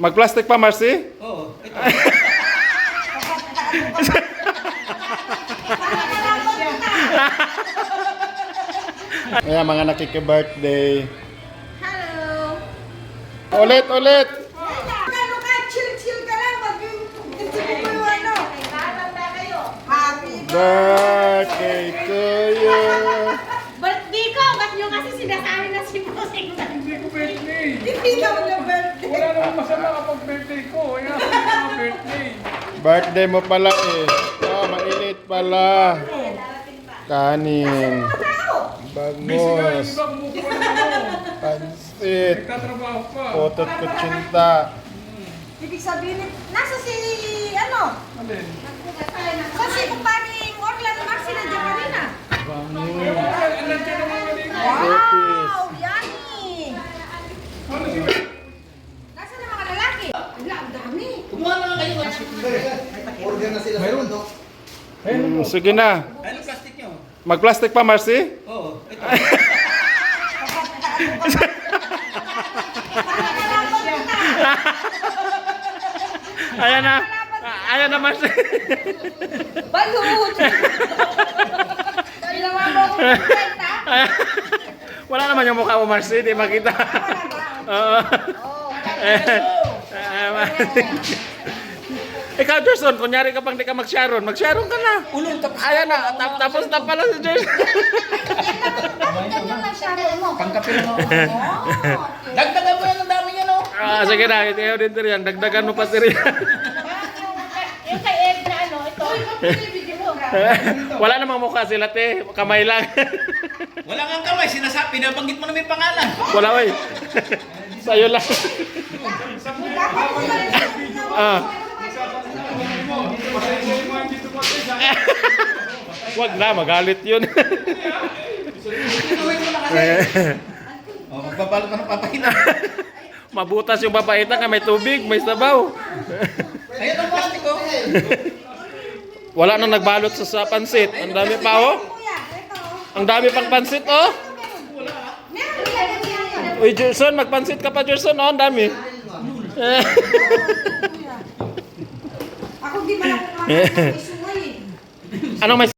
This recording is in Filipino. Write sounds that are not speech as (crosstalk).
Mag-plastic pa, Marcy? Oo. Ito. (laughs) Ayan, mga nakiki-birthday. Hello! Ulit, ulit! Ano ka? Chill-chill ka lang. Wag yung mo yung ano. Happy Birthday to you! Birthday ko! Ba't nyo kasi sinasabi na si Pusing Hindi ko birthday. Hindi naman na birthday. Namang masama kapag birthday ko. Kaya ako birthday. Birthday mo pala eh. Oh, mainit pala. Kanin. Busy ka. Di Bangus. ba kumukuha ng ano? Pansit. Nagtatrabaho pa. Potot kutsinta. Ibig sabihin, nasa si, ano? Alin kung paring Orlando Max sila dyan kanina. Nandiyan naman kanina. Wow! Yummy! Ano si Nasa na mga lalaki? Wala, ang dami. Order na sila sa ano. Mm, sige na. Ano plastic nyo? Mag-plastic pa, Marcy? Oo. Ito. (laughs) Ayan na. Ayan na, Marcy. Balut! Ginawa mo akong kwenta? (laughs) Wala naman yung mukha mo, Marcy. Di makita. Oo. Ah, (laughs) Marcy. Ikaw, Gerson, kunyari ka pang di ka mag-sharon, mag-sharon ka na. Ulol tapos. Ayan na, tap- tapos na pala si Gerson. Ganyan lang siya mo? Pangkape lang ako. Dagdagan mo yan ang dami niya no? Ah, sige na, ikaw din din yan. Dagdagan mo pa si Rian. Yung kay Edna, ano, ito. Wala namang mukha sila, te. Kamay lang. Wala kang kamay. Sinasabi. Pinabanggit mo na may pangalan. Wala, oy. Sa'yo lang. ah. (laughs) Wag na, magalit yun. (laughs) Oh, magbabalot ka ng papahina. (laughs) Mabutas yung papaitan ka, may tubig, may sabaw. Ayan ang plastic ko. Wala nang nagbalot sa, sa pansit. Ang dami pa, oh. Ang dami pang pansit, oh. Uy, Gerson, magpansit ka pa, Gerson, oh. Ang dami. Ako di man